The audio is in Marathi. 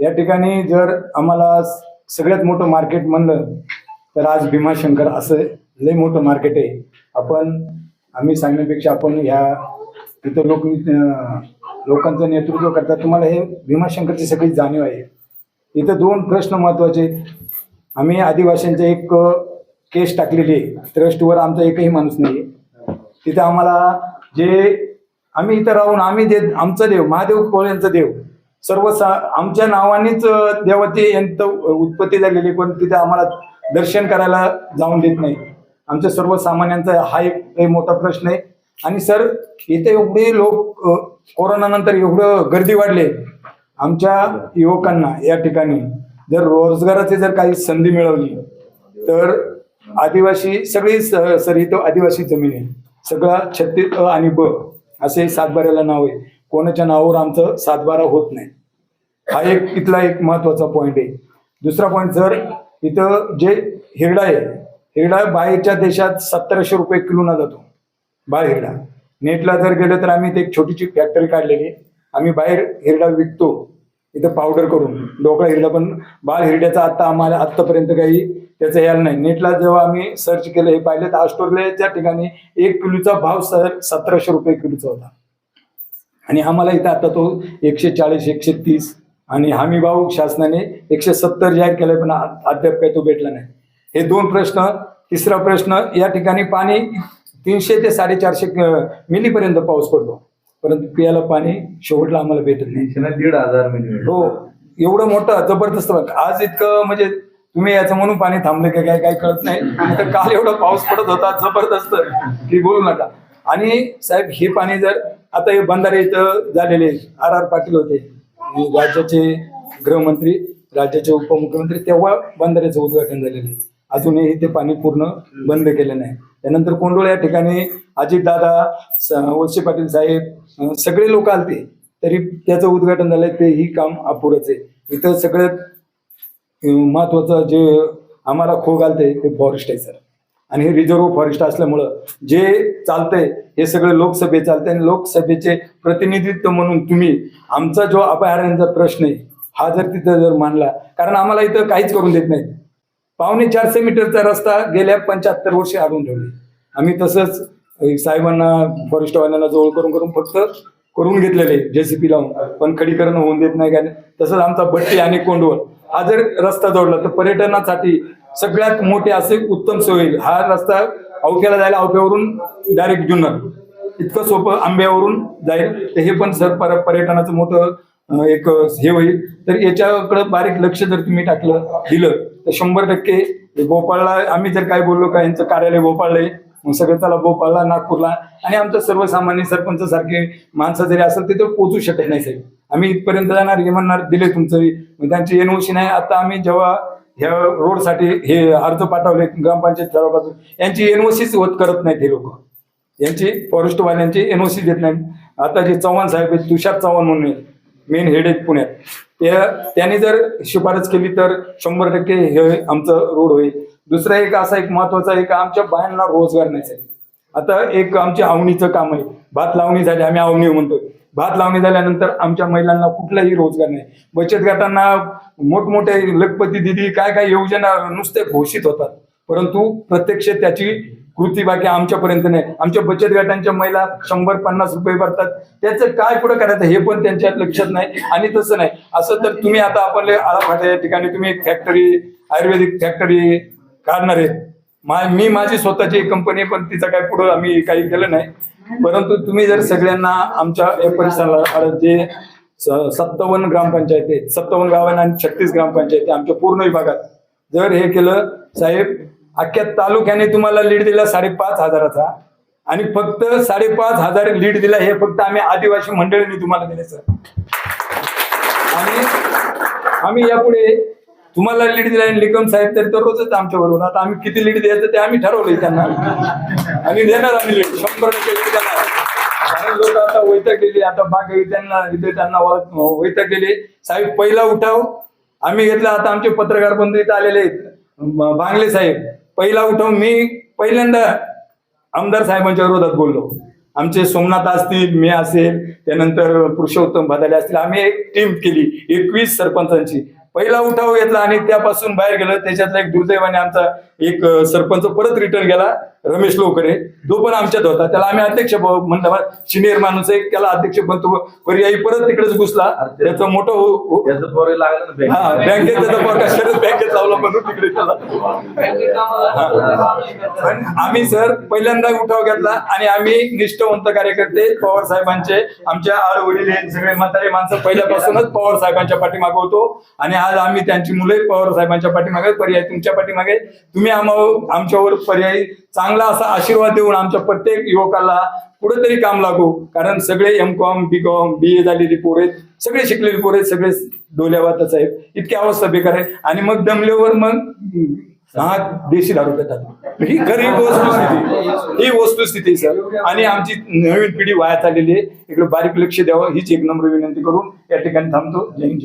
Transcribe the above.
या ठिकाणी जर आम्हाला सगळ्यात मोठं मार्केट म्हणलं तर आज भीमाशंकर असं लय मोठं मार्केट आहे. आपण आम्ही सांगण्यापेक्षा आपण ह्या तिथं लोक लोकांचं नेतृत्व करतात. तुम्हाला हे भीमाशंकरची सगळी जाणीव आहे. इथं दोन प्रश्न महत्त्वाचे आहेत. आम्ही आदिवासींचा एक केस टाकलेली आहे. ट्रस्टवर आमचा एकही माणूस नाही तिथं आम्हाला जे आम्ही इथं राहून आम्ही जे आमचा देव महादेव कोळ्यांचा देव सर्व सा आमच्या नावानेच देवते यंत यांचं उत्पत्ती झालेली आहे, पण तिथे आम्हाला दर्शन करायला जाऊन देत नाही. आमच्या सर्वसामान्यांचा हा एक मोठा प्रश्न आहे. आणि सर इथे एवढे लोक कोरोनानंतर एवढं गर्दी वाढले. आमच्या युवकांना या ठिकाणी जर रोजगाराची जर काही संधी मिळवली तर आदिवासी सगळी स- सर इथं आदिवासी जमीन आहे. सगळा छत्तीस अ आणि ब असे सातबाऱ्याला नाव आहे. कोणाच्या नावावर आमचं सातबारा होत नाही. हा एक इथला एक महत्त्वाचा पॉईंट आहे. दुसरा पॉईंट जर इथं जे हिरडा आहे हिरडा बाहेरच्या देशात सत्तरशे रुपये किलोना जातो. बाळ हिरडा. नेटला जर गेलं तर आम्ही ते एक छोटीशी फॅक्टरी काढलेली. आम्ही बाहेर हिरडा विकतो. इथं पावडर करून. ढोकळा हिरडा पण बाळ हिरड्याचा आता आम्हाला आत्तापर्यंत काही त्याचं हे नाही. नेटला जेव्हा आम्ही सर्च केलं हे पाहिलं तर ऑस्ट्रेलियाच्या ठिकाणी एक किलोचा भाव सर सतराशे रुपये किलोचा होता. आणि आम्हाला इथं आता तो एकशे चाळीस एकशे तीस आणि हमी भाव शासनाने एकशे सत्तर जाहीर केलाय पण अद्याप काही तो भेटला नाही. हे दोन प्रश्न तिसरा प्रश्न या ठिकाणी पाणी तीनशे ते साडेचारशे मिलीपर्यंत पाऊस पडतो. परंतु पियाला पाणी शेवटला आम्हाला भेटत नाही. दीड हजार मिली हो एवढं मोठं जबरदस्त. आज इतकं म्हणजे तुम्ही याचं म्हणून पाणी थांबलं का काय काय कळत नाही. तर काल एवढा पाऊस पडत होता जबरदस्त. की बोलू नका. आणि साहेब हे पाणी जर आता हे बंधारे इथं झालेले आर आर पाटील होते. राज्याचे गृहमंत्री राज्याचे उपमुख्यमंत्री तेव्हा बंधाऱ्याचं उद्घाटन झालेलं आहे. अजूनही ते पाणी पूर्ण बंद केलं नाही. त्यानंतर कोंडोळ या ठिकाणी अजितदादा वळसे पाटील साहेब सगळे लोक आलते. तरी त्याचं उद्घाटन झालंय तेही काम अपुरच आहे. इथं सगळ्यात महत्वाचं जे आम्हाला खो घालते ते फॉरेस्ट आहे सर आणि हे रिझर्व्ह फॉरेस्ट असल्यामुळं जे चालतंय हे सगळं लोकसभे चालतंय आणि लोकसभेचे प्रतिनिधित्व म्हणून तुम्ही आमचा जो अभयारण्याचा प्रश्न आहे हा जर तिथं जर मांडला कारण आम्हाला इथं काहीच करून देत नाही पावणे चारशे मीटरचा रस्ता गेल्या पंच्याहत्तर वर्षे आणून ठेवले. आम्ही तसंच साहेबांना फॉरेस्टवाल्यांना जवळ करून करून फक्त करून घेतलेले जेसीपी लावून. पण खडीकरण होऊन देत नाही काय तसंच आमचा बट्टी आणि कोंडवळ हा जर रस्ता जोडला तर पर्यटनासाठी सगळ्यात मोठे असे उत्तम सोय हा रस्ता अवक्याला जायला अवक्यावरून डायरेक्ट जुन्नर. इतकं सोपं आंब्यावरून जाईल. तर हे पण सर पर पर्यटनाचं मोठं एक हे होईल. तर याच्याकडं बारीक लक्ष जर तुम्ही टाकलं दिलं तर शंभर टक्के भोपाळला आम्ही जर काय बोललो का यांचं कार्यालय भोपाळला आहे मग सगळं चला भोपाळला नागपूरला. आणि आमचं सर्वसामान्य सरपंच सारखे माणसं जरी असेल तिथे पोहोचू शकत नाही साहेब. आम्ही इथपर्यंत जाणार हे म्हणणार दिले तुमचं. मग त्यांची एनओसी नाही. आता आम्ही जेव्हा ह्या रोडसाठी हे अर्ज पाठवले ग्रामपंचायत ठरावापासून यांची एनओसीच होत करत नाहीत हे लोक. यांची फॉरेस्टवाल्यांची एनओसी देत नाही आता जे चव्हाण साहेब आहेत तुषार चव्हाण म्हणून मेन हेड आहेत पुण्यात. त्या त्यांनी जर शिफारस केली तर शंभर टक्के हे आमचं रोड होईल. दुसरा एक असा एक महत्त्वाचा एक आमच्या बायांना रोजगार नाही आता एक आमची आवणीचं काम आहे. भात लावणी झाली आम्ही आवणी म्हणतो भात लावणी झाल्यानंतर आमच्या महिलांना कुठलाही रोजगार नाही. बचत गटांना मोठमोठे लखपती दिदी काय काय योजना नुसते घोषित होतात. परंतु प्रत्यक्ष त्याची कृती बाकी आमच्यापर्यंत नाही. आमच्या बचत गटांच्या महिला शंभर पन्नास रुपये भरतात. त्याचं काय पुढे करायचं हे पण त्यांच्या लक्षात नाही आणि तसं नाही. असं तर तुम्ही आता आपण आळाफाट्या या ठिकाणी तुम्ही एक फॅक्टरी आयुर्वेदिक फॅक्टरी काढणार आहेत. मा- मी माझी स्वतःची कंपनी आहे, पण तिचा काय पुढं आम्ही काही केलं नाही. परंतु तुम्ही जर सगळ्यांना आमच्या या परिसराला जे सत्तावन्न ग्रामपंचायत आहे सत्तावन्न गावांना आणि छत्तीस ग्रामपंचायत आमच्या पूर्ण विभागात जर हे केलं साहेब अख्ख्या तालुक्याने तुम्हाला लीड दिला साडेपाच हजाराचा आणि फक्त साडेपाच हजार लीड दिला हे फक्त आम्ही आदिवासी मंडळींनी तुम्हाला दिले सर. आणि आम्ही यापुढे तुम्हाला लीड दिला आणि साहेब तर रोजच आमच्या बरोबर आता आम्ही किती लीड द्यायचं ते आम्ही ठरवलंय त्यांना. आणि देणार आम्ही लीड शंभर टक्के लीड देणार. कारण लोक आता वैतागलेले आता बाकी त्यांना इथे त्यांना वैतागलेले साहेब पहिला उठाव. आम्ही घेतला आता आमचे पत्रकार बंधू इथे आलेले आहेत. बांगले साहेब. पहिला उठाव मी पहिल्यांदा आमदार साहेबांच्या विरोधात बोललो. आमचे सोमनाथ असतील मी असेल त्यानंतर पुरुषोत्तम भदाले असतील. आम्ही एक टीम केली एकवीस सरपंचांची. पहिला उठाव घेतला आणि त्यापासून बाहेर गेलं. त्याच्यातला एक दुर्दैवाने आमचा एक सरपंच परत रिटर्न गेला. रमेश लोकरे तो पण आमच्यात होता त्याला आम्ही अध्यक्ष म्हणलं सिनियर माणूस आहे त्याला अध्यक्ष बनतो पर्यायी परत तिकडेच घुसला. त्याचं मोठं हो- हो- हा बँकेत. बँकेत त्याचा शरद बँकेत लावला म्हणून तिकडे त्याला. पण आम्ही सर पहिल्यांदा उठाव घेतला आणि आम्ही निष्ठावंत कार्यकर्ते पवार साहेबांचे आमच्या आड वडील हे सगळे म्हातारे माणसं पहिल्यापासूनच पवार साहेबांच्या पाठीमागे होतो. आणि आज आम्ही त्यांची मुले पवार साहेबांच्या पाठीमागे पर्याय तुमच्या पाठीमागे तुम्ही आम्हा आमच्यावर पर्यायी चांगला चांगला असा आशीर्वाद देऊन आमच्या प्रत्येक युवकाला कुठेतरी काम लागू. कारण सगळे M Com B Com B A झालेली पोर आहेत. सगळे शिकलेले पोर आहेत. सगळे डोल्यावातच आहेत. इतकी अवस्था बेकार आहे. आणि मग दमल्यावर मग हा देशी दारू पितात. ही खरी वस्तुस्थिती. ही वस्तुस्थिती सर. आणि आमची नवीन पिढी वाया चाललेली आहे. इकडे बारीक लक्ष द्यावं. हीच एक नम्र विनंती करून या ठिकाणी थांबतो. जय हिंद